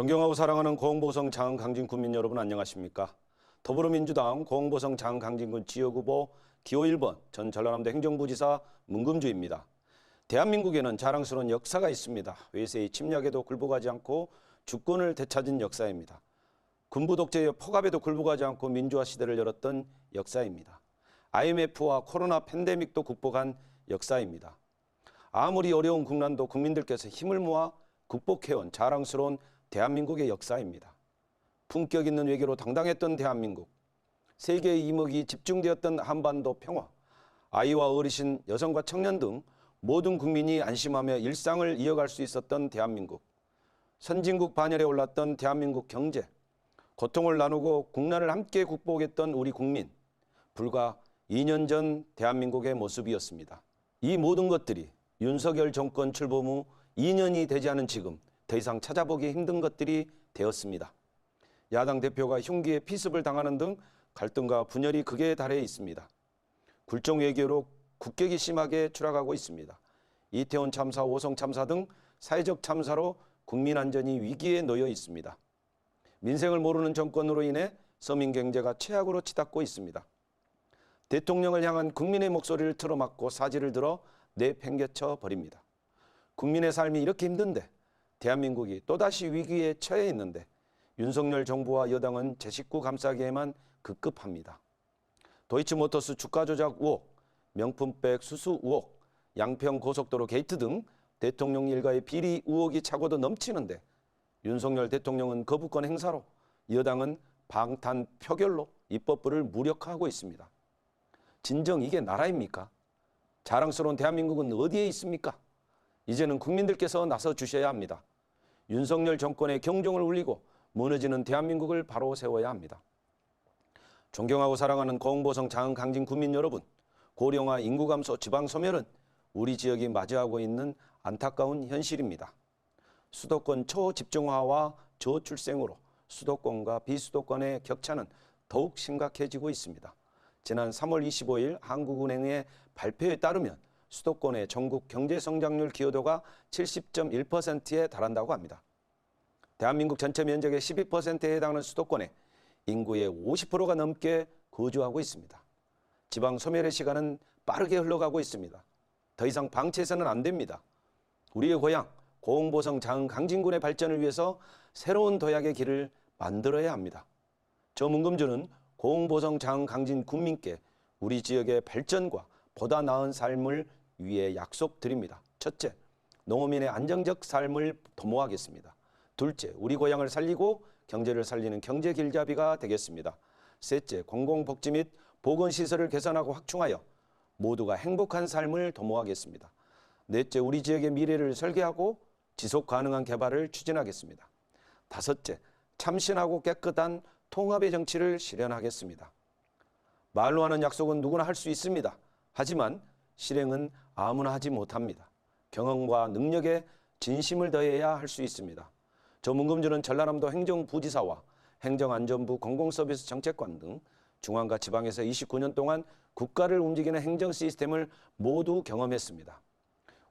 존경하고 사랑하는 고흥보성 장강진 군민 여러분 안녕하십니까? 더불어민주당 고흥보성 장강진군 지역후보 기호 1번 전 전라남도 행정부지사 문금주입니다. 대한민국에는 자랑스러운 역사가 있습니다. 외세의 침략에도 굴복하지 않고 주권을 되찾은 역사입니다. 군부 독재의 포갑에도 굴복하지 않고 민주화 시대를 열었던 역사입니다. IMF와 코로나 팬데믹도 극복한 역사입니다. 아무리 어려운 국난도 국민들께서 힘을 모아 극복해온 자랑스러운 대한민국의 역사입니다. 품격 있는 외교로 당당했던 대한민국, 세계의 이목이 집중되었던 한반도 평화, 아이와 어르신, 여성과 청년 등 모든 국민이 안심하며 일상을 이어갈 수 있었던 대한민국, 선진국 반열에 올랐던 대한민국 경제, 고통을 나누고 국난을 함께 극복했던 우리 국민, 불과 2년 전 대한민국의 모습이었습니다. 이 모든 것들이 윤석열 정권 출범 후 2년이 되지 않은 지금 더 이상 찾아보기 힘든 것들이 되었습니다. 야당 대표가 흉기에 피습을 당하는 등 갈등과 분열이 극에 달해 있습니다. 굴종 외교로 국격이 심하게 추락하고 있습니다. 이태원 참사, 오성 참사 등 사회적 참사로 국민 안전이 위기에 놓여 있습니다. 민생을 모르는 정권으로 인해 서민 경제가 최악으로 치닫고 있습니다. 대통령을 향한 국민의 목소리를 틀어막고 사지를 들어 내팽개쳐 버립니다. 국민의 삶이 이렇게 힘든데 대한민국이 또다시 위기에 처해 있는데 윤석열 정부와 여당은 제 식구 감싸기에만 급급합니다. 도이치모터스 주가 조작 의혹, 명품백 수수 의혹, 양평 고속도로 게이트 등 대통령 일가의 비리 의혹이 차고도 넘치는데 윤석열 대통령은 거부권 행사로 여당은 방탄 표결로 입법부를 무력화하고 있습니다. 진정 이게 나라입니까? 자랑스러운 대한민국은 어디에 있습니까? 이제는 국민들께서 나서 주셔야 합니다. 윤석열 정권의 경종을 울리고 무너지는 대한민국을 바로 세워야 합니다. 존경하고 사랑하는 고흥보성 장흥 강진 국민 여러분, 고령화 인구 감소 지방 소멸은 우리 지역이 맞이하고 있는 안타까운 현실입니다. 수도권 초집중화와 저출생으로 수도권과 비수도권의 격차는 더욱 심각해지고 있습니다. 지난 3월 25일 한국은행의 발표에 따르면 수도권의 전국 경제 성장률 기여도가 70.1%에 달한다고 합니다. 대한민국 전체 면적의 12%에 해당하는 수도권에 인구의 50%가 넘게 거주하고 있습니다. 지방 소멸의 시간은 빠르게 흘러가고 있습니다. 더 이상 방치해서는 안 됩니다. 우리의 고향 고흥보성 장흥 강진군의 발전을 위해서 새로운 도약의 길을 만들어야 합니다. 저 문금주는 고흥보성 장흥 강진 군민께 우리 지역의 발전과 보다 나은 삶을 위해 약속드립니다. 첫째, 농어민의 안정적 삶을 도모하겠습니다. 둘째, 우리 고향을 살리고 경제를 살리는 경제 길잡이가 되겠습니다. 셋째, 공공복지 및 보건시설을 개선하고 확충하여 모두가 행복한 삶을 도모하겠습니다. 넷째, 우리 지역의 미래를 설계하고 지속 가능한 개발을 추진하겠습니다. 다섯째, 참신하고 깨끗한 통합의 정치를 실현하겠습니다. 말로 하는 약속은 누구나 할 수 있습니다. 하지만 실행은 아무나 하지 못합니다. 경험과 능력에 진심을 더해야 할 수 있습니다. 저 문금주는 전라남도 행정부지사와 행정안전부 공공서비스 정책관 등 중앙과 지방에서 29년 동안 국가를 움직이는 행정 시스템을 모두 경험했습니다.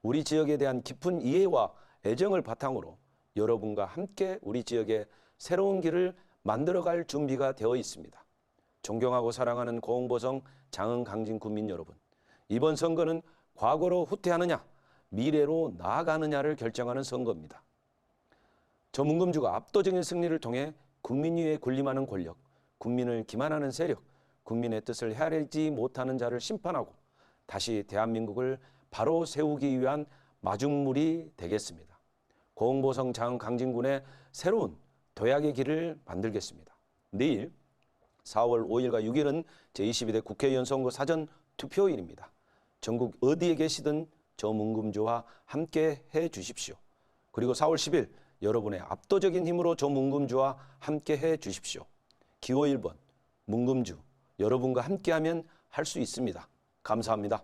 우리 지역에 대한 깊은 이해와 애정을 바탕으로 여러분과 함께 우리 지역의 새로운 길을 만들어갈 준비가 되어 있습니다. 존경하고 사랑하는 고흥보성 장흥 강진 국민 여러분, 이번 선거는 과거로 후퇴하느냐, 미래로 나아가느냐를 결정하는 선거입니다. 저 문금주가 압도적인 승리를 통해 국민 위에 군림하는 권력, 국민을 기만하는 세력, 국민의 뜻을 헤아리지 못하는 자를 심판하고 다시 대한민국을 바로 세우기 위한 마중물이 되겠습니다. 고흥보성 장 강진군의 새로운 도약의 길을 만들겠습니다. 내일 4월 5일과 6일은 제22대 국회의원 선거 사전 투표일입니다. 전국 어디에 계시든 저 문금주와 함께 해 주십시오. 그리고 4월 10일 여러분의 압도적인 힘으로 저 문금주와 함께 해 주십시오. 기호 1번 문금주 여러분과 함께하면 할 수 있습니다. 감사합니다.